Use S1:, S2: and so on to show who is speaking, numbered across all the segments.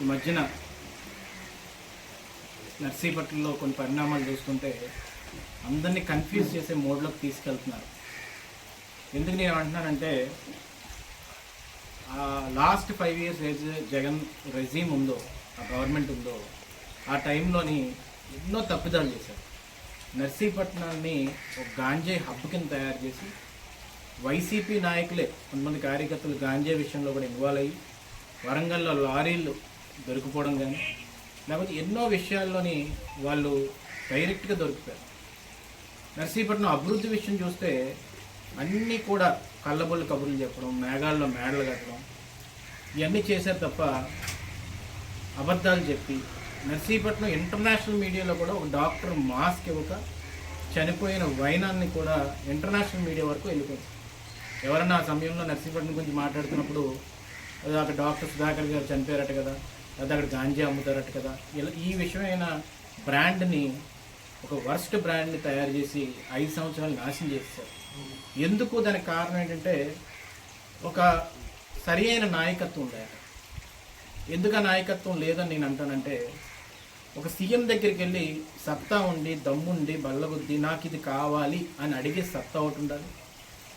S1: ఈ మధ్యన నర్సీపట్నంలో కొన్ని పరిణామాలు చూసుకుంటే అందరినీ కన్ఫ్యూజ్ చేసే మోడ్లోకి తీసుకెళ్తున్నారు. ఎందుకు నేను అంటున్నానంటే last five years Jagan regime ఉందో ఆ గవర్నమెంట్ ఉందో ఆ టైంలోని ఎన్నో తప్పిదాలు చేశారు. నర్సీపట్నాన్ని ఒక గాంజే హబ్ కింద తయారు చేసి వైసీపీ నాయకులే కొంతమంది కార్యకర్తలు గాంజే విషయంలో కూడా ఇన్వాల్వ్ అయ్యి వరంగల్లో లారీలు దొరికిపోవడం కానీ లేకపోతే ఎన్నో విషయాల్లోని వాళ్ళు డైరెక్ట్గా దొరికిపోయారు. నర్సీపట్నం అభివృద్ధి విషయం చూస్తే అన్నీ కూడా కళ్ళబొల్లి కబుర్లు చెప్పడం మేఘాల్లో మేడలు కట్టడం ఇవన్నీ చేశారు తప్ప అబద్ధాలు చెప్పి నర్సీపట్నం ఇంటర్నేషనల్ మీడియాలో కూడా ఒక డాక్టర్ మాస్క్ ఇవ్వక చనిపోయిన వైనాన్ని కూడా ఇంటర్నేషనల్ మీడియా వరకు వెళ్ళిపోయింది. ఎవరన్నా ఆ సమయంలో నర్సీపట్నం గురించి మాట్లాడుతున్నప్పుడు అక్కడ డాక్టర్ సుధాకర్ గారు చనిపోయారట కదా లేదా అక్కడ గాంజా అమ్ముతారట కదా. ఇలా ఈ విషయమైన బ్రాండ్ని ఒక వర్స్ట్ బ్రాండ్ని తయారు చేసి ఐదు సంవత్సరాలు నాశనం చేశారు ఎందుకు దానికి కారణం ఏంటంటే ఒక సరి అయిన నాయకత్వం ఉండాలి. ఎందుకు ఆ నాయకత్వం లేదని నేను అంటానంటే ఒక సీఎం దగ్గరికి వెళ్ళి సత్తా ఉండి దమ్ముండి బల్లగుద్ది నాకు ఇది కావాలి అని అడిగే సత్తా ఒకటి ఉండాలి.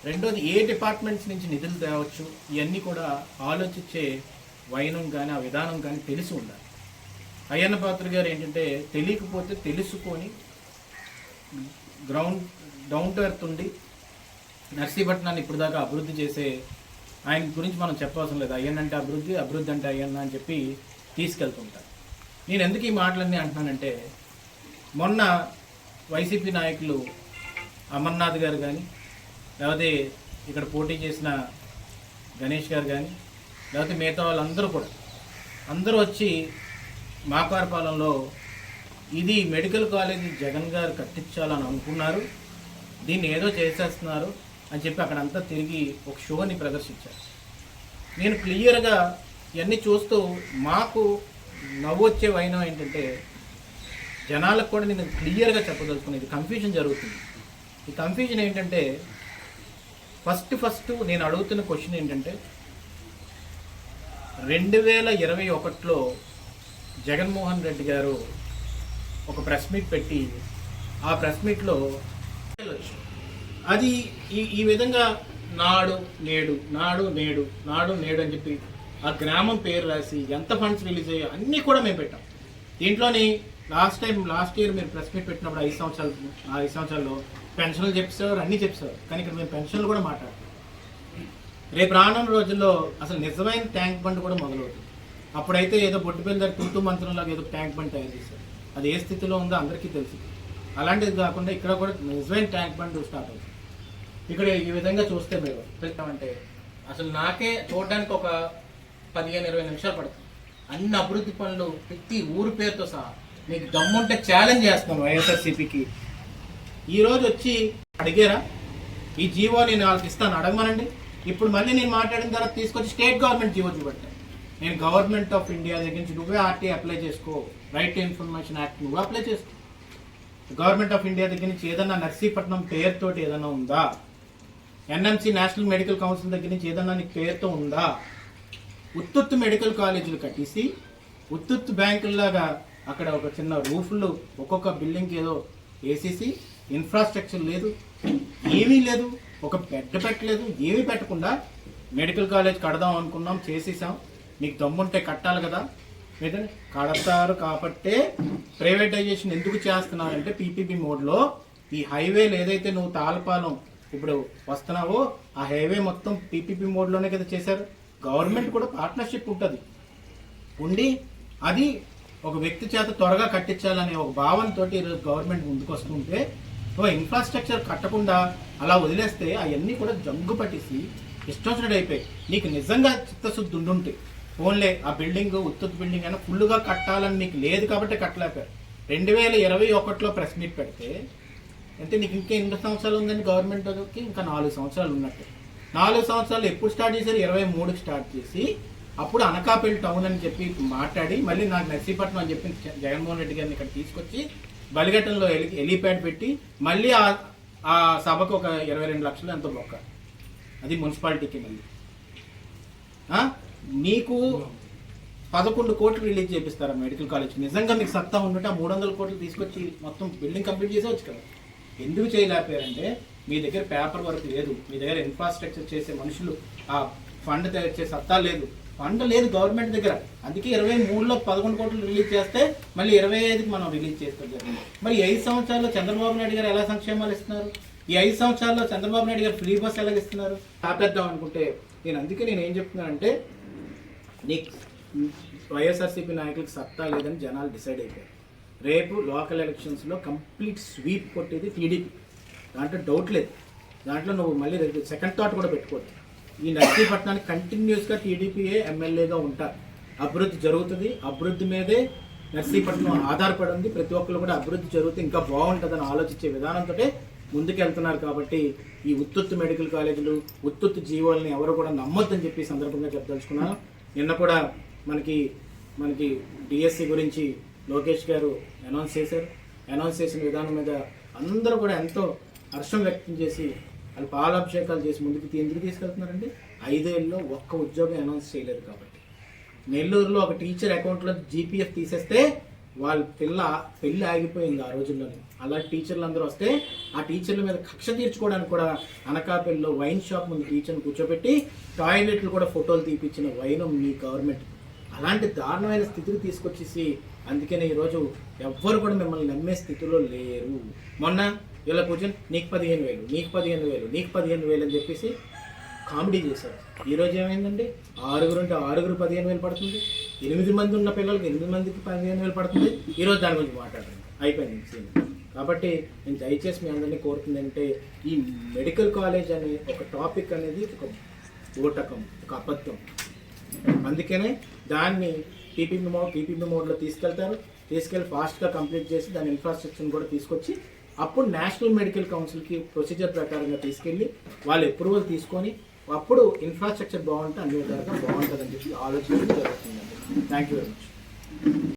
S1: రెండోది ఏ డిపార్ట్మెంట్స్ నుంచి నిధులు తేవచ్చు ఇవన్నీ కూడా ఆలోచించే వైనం కానీ ఆ విధానం కానీ తెలిసి ఉండాలి. అయ్యన్న పాత్ర గారు ఏంటంటే తెలియకపోతే తెలుసుకొని గ్రౌండ్ డౌన్ టు ఎర్త్ ఉండి నర్సీపట్నాన్ని ఇప్పుడు దాకా అభివృద్ధి చేసే ఆయన గురించి మనం చెప్పవలసిన లేదు. అయ్యన్న అంటే అభివృద్ధి అభివృద్ధి అంటే అయ్యన్న అని చెప్పి తీసుకెళ్తుంటారు. నేను ఎందుకు ఈ మాటలన్నీ అంటున్నానంటే మొన్న వైసీపీ నాయకులు అమర్నాథ్ గారు కానీ లేకపోతే ఇక్కడ పోటీ చేసిన గణేష్ గారు కానీ లేకపోతే మిగతా వాళ్ళందరూ కూడా. అందరూ వచ్చి మాకారపాలెంలో ఇది మెడికల్ కాలేజీ జగన్ గారు కట్టించాలని అనుకున్నారు. దీన్ని ఏదో చేసేస్తున్నారు అని చెప్పి అక్కడంతా తిరిగి ఒక షోని ప్రదర్శించారు. నేను క్లియర్గా ఇవన్నీ చూస్తూ మాకు నవ్వు వచ్చే వైనం ఏంటంటే జనాలకు కూడా నేను క్లియర్గా చెప్పదలుచుకునేది కన్ఫ్యూజన్ జరుగుతుంది. ఈ కన్ఫ్యూజన్ ఏంటంటే ఫస్ట్ ఫస్ట్ నేను అడుగుతున్న క్వశ్చన్ ఏంటంటే రెండు వేల ఇరవై ఒకటిలో జగన్మోహన్ రెడ్డి గారు ఒక ప్రెస్ మీట్ పెట్టి ఆ ప్రెస్ మీట్లో అది ఈ ఈ విధంగా నాడు నేడు నాడు నేడు నాడు నేడు అని చెప్పి ఆ గ్రామం పేరు రాసి ఎంత ఫండ్స్ రిలీజ్ అయ్యాయో అన్నీ కూడా మేము పెట్టాం. దీంట్లోని లాస్ట్ టైం లాస్ట్ ఇయర్ మీరు ప్రెస్ మీట్ పెట్టినప్పుడు ఐదు సంవత్సరాలు ఆ ఐదు సంవత్సరాల్లో పెన్షన్లు చెప్పేవారు అన్నీ చెప్పేవారు కానీ ఇక్కడ మేము పెన్షన్లు కూడా మాట్లాడతాం. రేపు రానున్న రోజుల్లో అసలు నిజమైన ట్యాంక్ బండ్ కూడా మొదలవుతుంది. అప్పుడైతే ఏదో బొడ్డుపల్లి దగ్గర తూతూ మంత్రంలాగా ఏదో ట్యాంక్ బండ్ తయారు చేశారు. అది ఏ స్థితిలో ఉందో అందరికీ తెలుసు. అలాంటిది కాకుండా ఇక్కడ కూడా నిజమైన ట్యాంక్ బండ్ స్టార్ట్ అవుతుంది. ఇక్కడ ఈ విధంగా చూస్తే మీరు అంటే అసలు నాకే చూడడానికి ఒక పదిహేను ఇరవై నిమిషాలు పడుతుంది. అన్ని అభివృద్ధి పనులు ప్రతి ఊరు పేరుతో సహా మీకు దమ్ముంటే ఛాలెంజ్ చేస్తాను వైఎస్ఆర్సీపీకి. ఈరోజు వచ్చి అడిగారా? ఈ జీవో నేను వాళ్ళకి ఇస్తాను. అడగమనండి. ఇప్పుడు మళ్ళీ నేను మాట్లాడిన తర్వాత తీసుకొచ్చి స్టేట్ గవర్నమెంట్ జీవో చూపెట్టాను నేను గవర్నమెంట్ ఆఫ్ ఇండియా దగ్గర నుంచి నువ్వే ఆర్టీ అప్లై చేసుకో. రైట్ టు ఇన్ఫర్మేషన్ యాక్ట్ నువ్వు అప్లై చేసుకో. గవర్నమెంట్ ఆఫ్ ఇండియా దగ్గర నుంచి ఏదన్నా నర్సీపట్నం పేరుతోటి ఏదైనా ఉందా? ఎన్ఎంసీ నేషనల్ మెడికల్ కౌన్సిల్ దగ్గర నుంచి ఏదన్నా నీకు పేరుతో ఉందా? ఉత్తుత్తు మెడికల్ కాలేజీలు కట్టేసి ఉత్తుత్తు బ్యాంకుల్లాగా అక్కడ ఒక చిన్న రూఫ్లు ఒక్కొక్క బిల్డింగ్కి ఏదో వేసేసి ఇన్ఫ్రాస్ట్రక్చర్ లేదు ఏమీ లేదు. ఒక బెడ్ పెట్టలేదు ఏమీ పెట్టకుండా మెడికల్ కాలేజ్ కడదాం అనుకున్నాం చేసేసాం. మీకు దమ్ముంటే కట్టాలి కదా. లేదా కడతారు కాబట్టే ప్రైవేటైజేషన్ ఎందుకు చేస్తున్నారంటే పీపీపీ మోడ్లో ఈ హైవేలు ఏదైతే నువ్వు తాళపాలెం ఇప్పుడు వస్తున్నావో ఆ హైవే మొత్తం పీపీపీ మోడ్లోనే కదా చేశారు. గవర్నమెంట్ కూడా పార్ట్నర్షిప్ ఉంటుంది. ఉండి అది ఒక వ్యక్తి చేత త్వరగా కట్టించాలనే ఒక భావనతోటి ఈరోజు గవర్నమెంట్ ముందుకు వస్తుంటే సో ఇన్ఫ్రాస్ట్రక్చర్ కట్టకుండా అలా వదిలేస్తే అవన్నీ కూడా జంగు పట్టేసి ఇష్టం అయిపోయి నీకు నిజంగా చిత్తశుద్ధి ఉండుంటే ఫోన్లే ఆ బిల్డింగ్ ఉత్తుత్ బిల్డింగ్ అయినా ఫుల్గా కట్టాలని నీకు లేదు కాబట్టి కట్టలేకపోయారు. రెండు వేల ఇరవై ఒకటిలో ప్రెస్ మీట్ పెడితే అంటే నీకు ఇంకా ఎన్ని సంవత్సరాలు ఉందని గవర్నమెంట్కి ఇంకా నాలుగు సంవత్సరాలు ఉన్నట్టు. నాలుగు సంవత్సరాలు ఎప్పుడు స్టార్ట్ చేశారు? ఇరవై మూడుకి స్టార్ట్ చేసి అప్పుడు అనకాపల్లి టౌన్ అని చెప్పి మాట్లాడి మళ్ళీ నాకు నర్సీపట్నం అని చెప్పి జగన్మోహన్ రెడ్డి గారిని ఇక్కడ తీసుకొచ్చి బలిఘట్టంలో ఎలి హెలీప్యాడ్ పెట్టి మళ్ళీ ఆ ఆ సభకు ఒక ఇరవై రెండు లక్షలు ఎంతో బొక్క. అది మున్సిపాలిటీకి మళ్ళీ. నీకు పదకొండు కోట్లు రిలీజ్ చేపిస్తారా మెడికల్ కాలేజ్? నిజంగా మీకు సత్తా ఉండుంటే ఆ మూడు వందల కోట్లు తీసుకొచ్చి మొత్తం బిల్డింగ్ కంప్లీట్ చేసేవచ్చు కదా. ఎందుకు చేయలేకపోయారంటే మీ దగ్గర పేపర్ వర్క్ లేదు. మీ దగ్గర ఇన్ఫ్రాస్ట్రక్చర్ చేసే మనుషులు ఆ ఫండ్ తయారు చేసే సత్తా లేదు. ఫండ్ లేదు గవర్నమెంట్ దగ్గర. అందుకే ఇరవై మూడులో పదకొండు కోట్లు రిలీజ్ చేస్తే మళ్ళీ ఇరవై ఐదుకి మనం రిలీజ్ చేస్తాం జరిగింది. మరి ఐదు సంవత్సరాల్లో చంద్రబాబు నాయుడు గారు ఎలా సంక్షేమాలు ఇస్తున్నారు? ఈ ఐదు సంవత్సరాల్లో చంద్రబాబు నాయుడు గారు ఫ్రీ బస్ ఎలా ఇస్తున్నారు? ఆపేద్దాం అనుకుంటే నేను అందుకే నేను ఏం చెప్తున్నానంటే నీకు వైఎస్ఆర్సీపీ నాయకులకు సత్తా లేదని జనాలు డిసైడ్ అయిపోయారు. రేపు లోకల్ ఎలక్షన్స్లో కంప్లీట్ స్వీప్ కొట్టేది టీడీపీ. దాంట్లో డౌట్ లేదు. దాంట్లో నువ్వు మళ్ళీ సెకండ్ థాట్ కూడా పెట్టుకోవద్దు. ఈ నర్సీపట్నానికి కంటిన్యూస్గా టీడీపీఏ ఎమ్మెల్యేగా ఉంటారు. అభివృద్ధి జరుగుతుంది. అభివృద్ధి మీదే నర్సీపట్నం ఆధారపడి ఉంది ప్రతి ఒక్కరు కూడా అభివృద్ధి జరుగుతుంది ఇంకా బాగుంటుందని ఆలోచించే విధానంతో ముందుకెళ్తున్నారు కాబట్టి ఈ ఉత్తుత్తు మెడికల్ కాలేజీలు ఉత్తుత్తు జీవోల్ని ఎవరు కూడా నమ్మొద్దని చెప్పి సందర్భంగా చెప్పదలుచుకున్నాను. నిన్న కూడా మనకి మనకి డిఎస్సి గురించి లోకేష్ గారు అనౌన్స్ చేశారు. అనౌన్స్ చేసిన విధానం మీద అందరూ కూడా ఎంతో హర్షం వ్యక్తం చేసి వాళ్ళు పాలాభిషేకాలు చేసి ముందుకు ఎందుకు తీసుకెళ్తున్నారండి? ఐదేళ్ళలో ఒక్క ఉద్యోగం అనౌన్స్ చేయలేదు కాబట్టి. నెల్లూరులో ఒక టీచర్ అకౌంట్లో జీపీఎఫ్ తీసేస్తే వాళ్ళ పిల్ల పెళ్ళి ఆగిపోయింది ఆ రోజుల్లోనే. అలా టీచర్లు అందరూ వస్తే ఆ టీచర్ల మీద కక్ష తీర్చుకోవడానికి కూడా అనకాపల్లిలో వైన్ షాప్ ముందు టీచర్ని కూర్చోబెట్టి టాయిలెట్లు కూడా ఫోటోలు తీపిచ్చిన వైనం మీ గవర్నమెంట్. అలాంటి దారుణమైన స్థితికి తీసుకొచ్చేసి అందుకనే ఈరోజు ఎవ్వరు కూడా మిమ్మల్ని నమ్మే స్థితిలో లేరు. మొన్న ఇలా కూర్చొని నీకు పదిహేను వేలు నీకు పదిహేను వేలు నీకు పదిహేను వేలు అని చెప్పేసి కామెడీ చేశారు. ఈరోజు ఏమైందండి? ఆరుగురు ఉంటే ఆరుగురు పదిహేను వేలు పడుతుంది. ఎనిమిది మంది ఉన్న పిల్లలకి ఎనిమిది మందికి పదిహేను వేలు పడుతుంది. ఈరోజు దాని గురించి మాట్లాడండి అయిపోయింది సీన్ కాబట్టి నేను దయచేసి మీ అందరినీ కోరుతుందంటే ఈ మెడికల్ కాలేజ్ అనే ఒక టాపిక్ అనేది ఒక బూటకం ఒక అబద్ధం. అందుకనే దాన్ని పీపీపీ మోడ్ పీపీపీ మోడ్లో తీసుకెళ్తారు. తీసుకెళ్ళి ఫాస్ట్గా కంప్లీట్ చేసి దాని ఇన్ఫ్రాస్ట్రక్చర్ని కూడా తీసుకొచ్చి అప్పుడు నేషనల్ మెడికల్ కౌన్సిల్కి ప్రొసీజర్ ప్రకారంగా తీసుకెళ్ళి వాళ్ళు అప్రూవల్ తీసుకొని అప్పుడు ఇన్ఫ్రాస్ట్రక్చర్ బాగుంటే అన్ని విధాలుగా బాగుంటుందని చెప్పి ఆలోచించడం జరుగుతుందండి. Thank you very much.